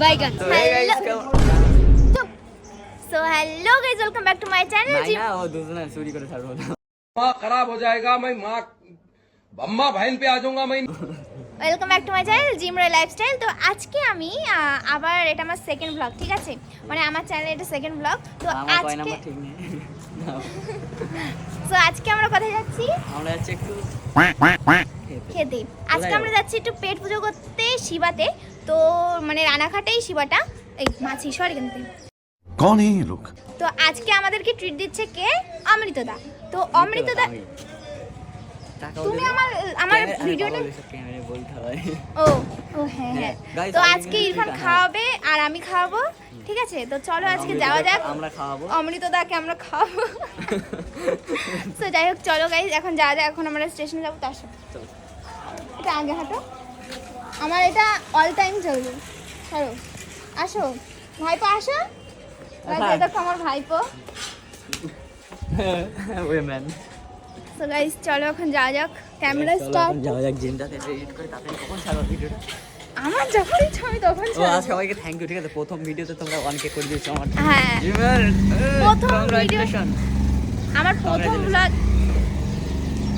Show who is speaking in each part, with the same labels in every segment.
Speaker 1: বাইগান
Speaker 2: তো hey guys, কেমন-
Speaker 1: so hello guys welcome back to my channel
Speaker 2: নাই না ও দুজনে চুরি করে ছাড়বো না
Speaker 3: माँ खराब हो जाएगा मैं माँ अम्मा बहन पे आ जाऊंगा मैं
Speaker 1: welcome back to my channel Jim Roy lifestyle তো আজকে আমি আহ, আবার এটা আমার সেকেন্ড ব্লগ ঠিক আছে মানে আমার চ্যানেলে এটা সেকেন্ড ব্লগ তো
Speaker 2: আমার কয়
Speaker 1: আজকে
Speaker 2: নাম্বার ঠিক নেই না,
Speaker 1: তো আজকে আমরা কোথায় যাচ্ছি
Speaker 2: আমরা যাচ্ছি একটু
Speaker 1: খেতে আজকে আমরা যাচ্ছি একটু পেট পুজো করতে শিবাতে। তো মানে রানাঘাটেই শিবাটা। এই মাছি সরি
Speaker 4: এখান কোন এই লোক?
Speaker 1: তো আজকে আমাদেরকে ট্রিট দিচ্ছে কে? অমৃতদা। তো অমৃতদা তুমি আমার আমার ভিডিওটা ও হ্যাঁ হ্যাঁ। তো আজকে ইরফান খাওয়াবে আর আমি খাওয়াবো। ঠিক আছে? তো চলো আজকে যাওয়া যাক।
Speaker 2: আমরা খাওয়াবো।
Speaker 1: অমৃতদাকে আমরা খাওয়াবো। তো যাই হোক চলো গাইজ এখন যাওয়া যাক এখন আমরা স্টেশনে যাব তার সাথে।
Speaker 2: চলো।
Speaker 1: আগে হাঁটো। আমার এটা অল টাইম চলবে চলো আসো। ভাইপো আসো।
Speaker 2: হ্যাঁ।
Speaker 1: দেখো আমার ভাইপো।
Speaker 2: ওই ম্যান
Speaker 1: তো গাইজ চলো এখন যাওয়া যাক। ক্যামেরা স্টার্ট
Speaker 2: যাওয়া যাক। জিমটাতে এডিট করে তাড়াতাড়ি কখন ছাড়ো ভিডিওটা
Speaker 1: আমার যখন ইচ্ছা আমি তখন।
Speaker 2: সবাইকে থ্যাংক ইউ ঠিক আছে। প্রথম ভিডিওতে তোমরা করে দিয়েছ আমার।
Speaker 1: হ্যাঁ।
Speaker 2: জিমের
Speaker 1: প্রথম আমার প্রথম
Speaker 2: Congratulations.
Speaker 1: Blog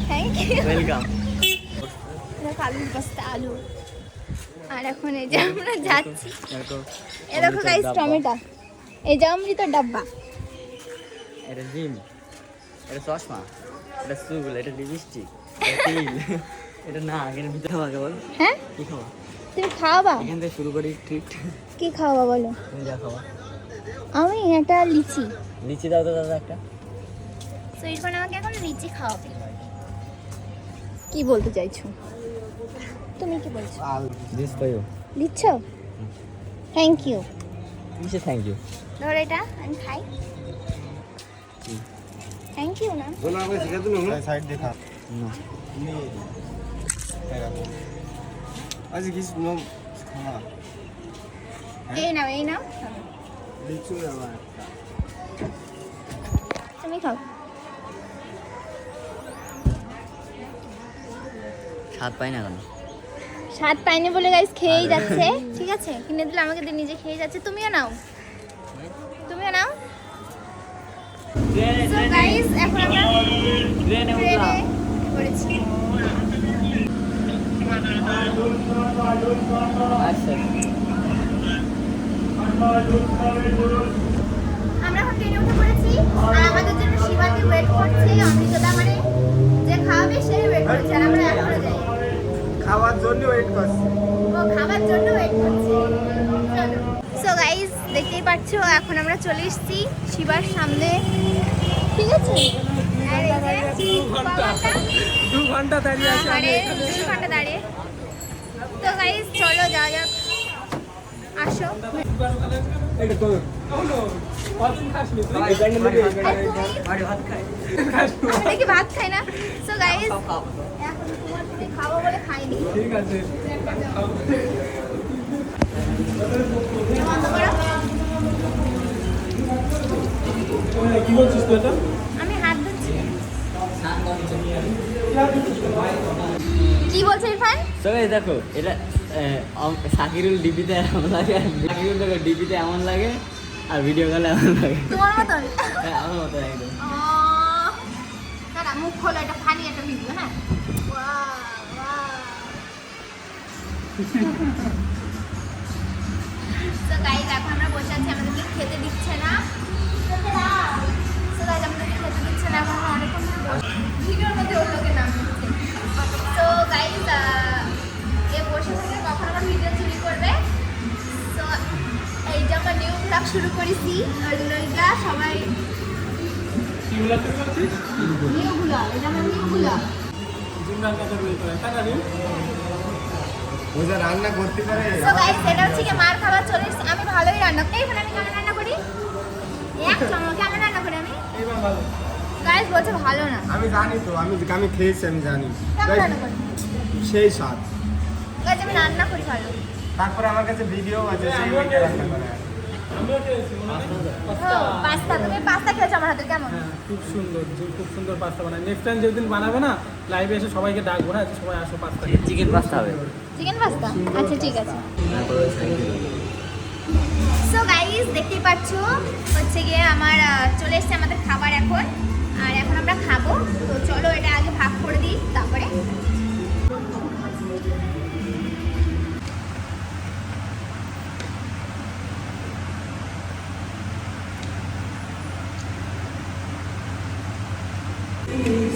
Speaker 1: thank you
Speaker 2: welcome
Speaker 1: দেখো আলুর বস্তা আলু। আর এখন এই যে আমরা যাচ্ছি। এ দেখো গাইস টমেটো। এই যে অমৃত ডাব্বা।
Speaker 2: এটা জিম এটা চশমা এটা চুল এটা লিপস্টিক এটা এটা না আগের ভিতরে খাওয়া বল
Speaker 1: হ্যাঁ?
Speaker 2: কি খাওয়া
Speaker 1: তুমি খাওয়াবা?
Speaker 2: এখান থেকে শুরু করি ট্রিট
Speaker 1: কি খাওয়াবা বলো?
Speaker 2: তুমি যা খাওয়া
Speaker 1: আমি একটা লিচি।
Speaker 2: লিচি দাও তো দাদা একটা।
Speaker 1: তো ইরফান আমাকে এখন লিচি খাওয়াবে। কি বলতে চাইছো? তুমি কি বলছো?
Speaker 2: দিস ফর ইউ
Speaker 1: দিচ্ছ থ্যাংক ইউ
Speaker 2: কিসে থ্যাংক ইউ
Speaker 1: ধর এটা আমি খাই। থ্যাংক ইউ না?
Speaker 5: বলো আমাকে শিখা দিন
Speaker 2: না।
Speaker 5: সাইড দেখা না আজ কি নো খানা
Speaker 1: এই নাও এই নাও।
Speaker 5: লিচু আমার
Speaker 1: তুমি খাও।
Speaker 2: স্বাদ পাই না কেন?
Speaker 1: স্বাদ পাইনি বলে গাইস খেয়েই যাচ্ছে। ঠিক আছে? কিনে দিলে আমাকে দিয়ে নিজে খেয়ে যাচ্ছে। তুমিও নাও। তুমিও নাও। সো গাইস এখন আমরা
Speaker 2: ট্রেনে আচ্ছা।
Speaker 1: আমরা এখন ট্রেনে উঠে পড়েছি। আর আমাদের জন্য শিবাতি ওয়েট করছে অমৃতদা মানে। যে খাওয়াবে সে ওয়েট করছে। আর আমরা
Speaker 5: খাওয়ার জন্য ওয়েট করছি।
Speaker 1: ও খাবার জন্য ওয়েট করছে। সো গাইস দেখতেই পাচ্ছো এখন আমরা চলে এসেছি শিবার সামনে। ঠিক আছে? আর এই যে
Speaker 5: দু ঘণ্টা। দাঁড়িয়ে
Speaker 1: আরে দু ঘণ্টা দাঁড়িয়ে। তো গাইস চলো যা যাক। আসো। আর
Speaker 2: ভাত খাই
Speaker 1: না? সো গাইস এখন তোমার খাব বলে
Speaker 5: কি বলছিস তুই এটা
Speaker 1: আমি কি বলছে ইরফান?
Speaker 2: দেখো, এটা সাকিরুল ডিপিতে এমন লাগে। আর সাকিরুল ডিপিতে এমন লাগে আর ভিডিও কলে এমন লাগে।
Speaker 1: তোমার মতন?
Speaker 2: হ্যাঁ, আমার মতো একদম।
Speaker 1: মুখ খোলো এটা ফানি একটা ভিডিও wow. So guys, এখন আমরা বসে আছি আমাদেরকে খেতে দিচ্ছে না। So guys, আমাদেরকে খেতে দিচ্ছে না এখন অনেকক্ষণ ভিডিওর মধ্যে ওর লোকের নাম দিচ্ছে। তো গাইজ আমার ভিডিও চুরি করবে। তো এইটা আমরা নিউ ব্লগ শুরু করেছি আর এইটা সবাই এটা আমার
Speaker 5: রান্না করতে পারে।
Speaker 1: সো গাইস এটা হচ্ছে কি মার খাবার চলে আমি ভালোই রান্না করি। আমি কেমন রান্না করি? এক চামচ কেমন রান্না করি আমি? গাইস বলছে ভালো না।
Speaker 5: আমি জানি তো আমি আমি খেয়েছি আমি জানি। সেই স্বাদ।
Speaker 1: গাইস আমি রান্না করি ভালো।
Speaker 5: তারপরে আমার কাছে ভিডিও আছে সেই ওইটা রান্না করে
Speaker 1: পাস্তা তুমি পাস্তা খেয়েছো আমার হাতে কেমন?
Speaker 6: খুব সুন্দর খুব সুন্দর পাস্তা বানায়। নেক্সট টাইম যেদিন বানাবে না লাইভে এসে সবাইকে ডাকবো না সবাই আসো পাস্তা।
Speaker 2: চিকেন পাস্তা হবে।
Speaker 1: চিকেন পাস্তা আচ্ছা ঠিক আছে। সো গাইস দেখতেই পাচ্ছ হচ্ছে গিয়ে আমার চলে এসেছে আমাদের খাবার এখন। আর এখন আমরা খাব। তো চলো এটা আগে ভাগ করে দিই তারপরে।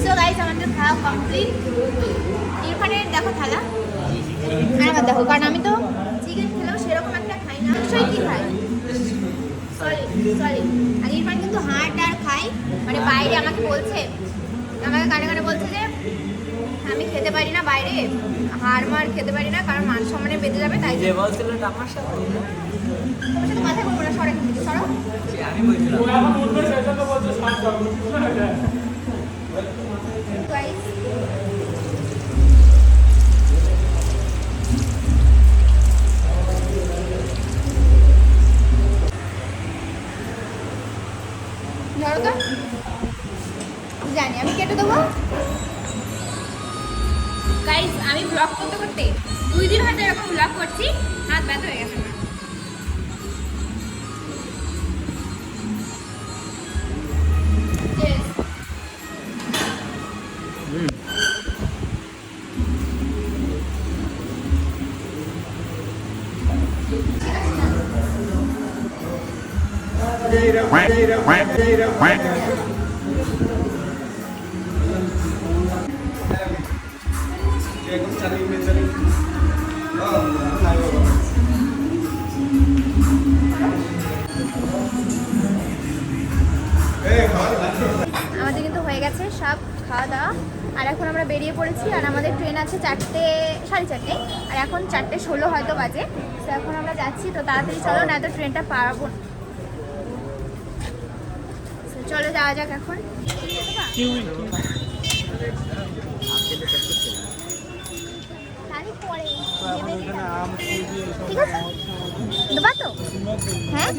Speaker 1: সো গাইস আমাদের খাওয়া কমপ্লিট ইরফানের দেখো থালা। আমার দেখো, কারণ আমি তো চিকেন খেলেও সেরকম একটা খাই না। অবশ্যই কি খাই সরি সরি আর ইরফান কিন্তু হাড় আর খাই মানে বাইরে আমাকে বলছে, আমাকে কানে কানে বলছে যে, আমি খেতে পারি না বাইরে। হাড় মার খেতে পারি না, কারণ মান সম্মানে বেঁধে যাবে, তাই
Speaker 2: যে বলছিল আমার সাথে
Speaker 1: মাথায় বলব না, সরে সরো।
Speaker 2: আমি বলছিলাম।
Speaker 1: জানি, আমি কেটে দেবো? আমি ব্লগ করতে করতে দুই দিন হয়তো এরকম ব্লগ করছি, হাত ব্যথা হয়ে গেছে আমাদের কিন্তু হয়ে গেছে সব খাওয়া দাওয়া। আর এখন আমরা বেরিয়ে পড়েছি, আর আমাদের ট্রেন আছে চারটে, সাড়ে চারটে। আর এখন চারটে ষোলো হয়তো বাজে। তো এখন আমরা যাচ্ছি, তো তাড়াতাড়ি চলো, না তো ট্রেনটা পারাবো না। চলো যাওয়া যাক এখন। ঠিক আছে? দেবা তো? হ্যাঁ?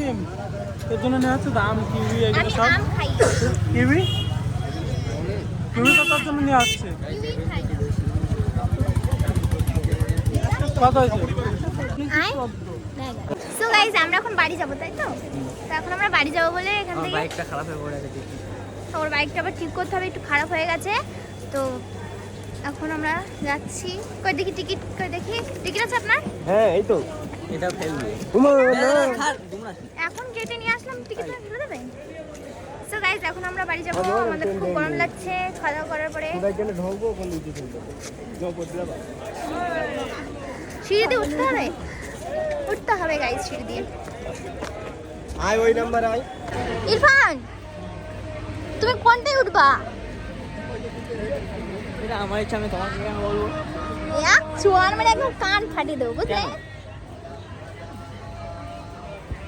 Speaker 6: তোর জন্য নেওয়া হচ্ছে দাম কিউই? এগুলো সব
Speaker 1: আম
Speaker 6: কিউই কিউই তো তোর জন্য নেওয়া হচ্ছে
Speaker 1: কিউই
Speaker 6: কত হয়েছে?
Speaker 1: সো গাইজ আমরা এখন বাড়ি যাব তাই তো? তো এখন আমরা বাড়ি যাব বলে এখান থেকে
Speaker 2: বাইকটা খারাপ হয়ে পড়ে গেছে।
Speaker 1: তো ওর বাইকটা আবার ঠিক করতে হবে একটু খারাপ হয়ে গেছে। তো এখন আমরা যাচ্ছি। কই দেখি টিকিট কই দেখি? টিকিট আছে আপনার?
Speaker 5: হ্যাঁ এই তো।
Speaker 2: এটা ফেলবে
Speaker 5: তোমার
Speaker 1: এখন কেটে নিয়ে আসলাম টিকিট ফেলে দেবে? সো গাইজ এখন আমরা বাড়ি যাব। আমাদের খুব গরম লাগছে খাওয়া দাওয়া করার পরে।
Speaker 5: এখানে ঢলবো কোন দিকে চলবো জব করতে
Speaker 1: সিঁড়ি দিয়ে উঠতে হবে? উঠতে হবে গাইজ সিঁড়ি দিয়ে
Speaker 5: আয় ওই নাম্বার আয়
Speaker 1: ইরফান তুমি কোনটায় উঠবা
Speaker 2: এটা আমার ইচ্ছা আমি তোমাকে কেন বলবো
Speaker 1: এক চোয়ার মানে একদম কান ফাটিয়ে দেবো বুঝলে
Speaker 2: কেন?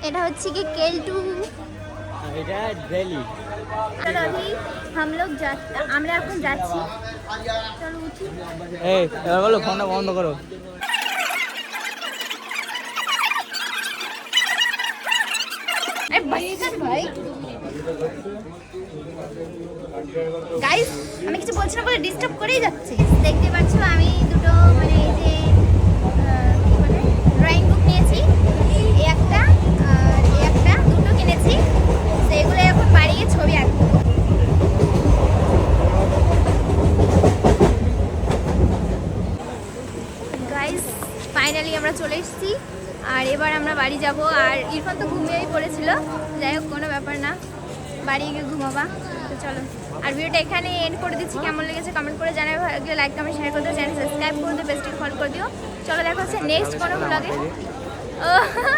Speaker 1: এটা হচ্ছে কি কেলটু
Speaker 2: আর এটা ডেলি
Speaker 1: চলো अभी हम लोग जा আমরা এখন যাচ্ছি চলো উঠি
Speaker 2: এই এবার বলো ফোনটা বন্ধ করো
Speaker 1: ভাই। আমি কিছু বলছি না বলে ডিস্টার্ব করেই যাচ্ছি। দেখতে পাচ্ছ আমি দুটো মানে এই যে আহ, কি বলে ড্রয়িং বুক নিয়েছি এই একটা আর এই একটা দুটো কিনেছি সেগুলো এখন বাড়ি গিয়ে ছবি আঁকবো গাইস ফাইনালি আমরা চলে এসেছি আর এবার আমরা বাড়ি যাব। আর ইরফান তো ঘুমিয়েই পড়েছিল। যাই হোক, কোনো ব্যাপার না। বাড়ি গিয়ে ঘুমাবা। তো চলো। আর ভিডিওটা এখানে এন্ড করে দিচ্ছি। কেমন লেগেছে কমেন্ট করে জানাই ভালো লাগলে লাইক কমেন্ট শেয়ার করে চ্যানেল সাবস্ক্রাইব করে দিও। বেস্টিং ফলো করে দিও। চলো, দেখা হচ্ছে নেক্সট কোনো ব্লগে ও,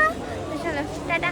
Speaker 1: চলো, টাটা।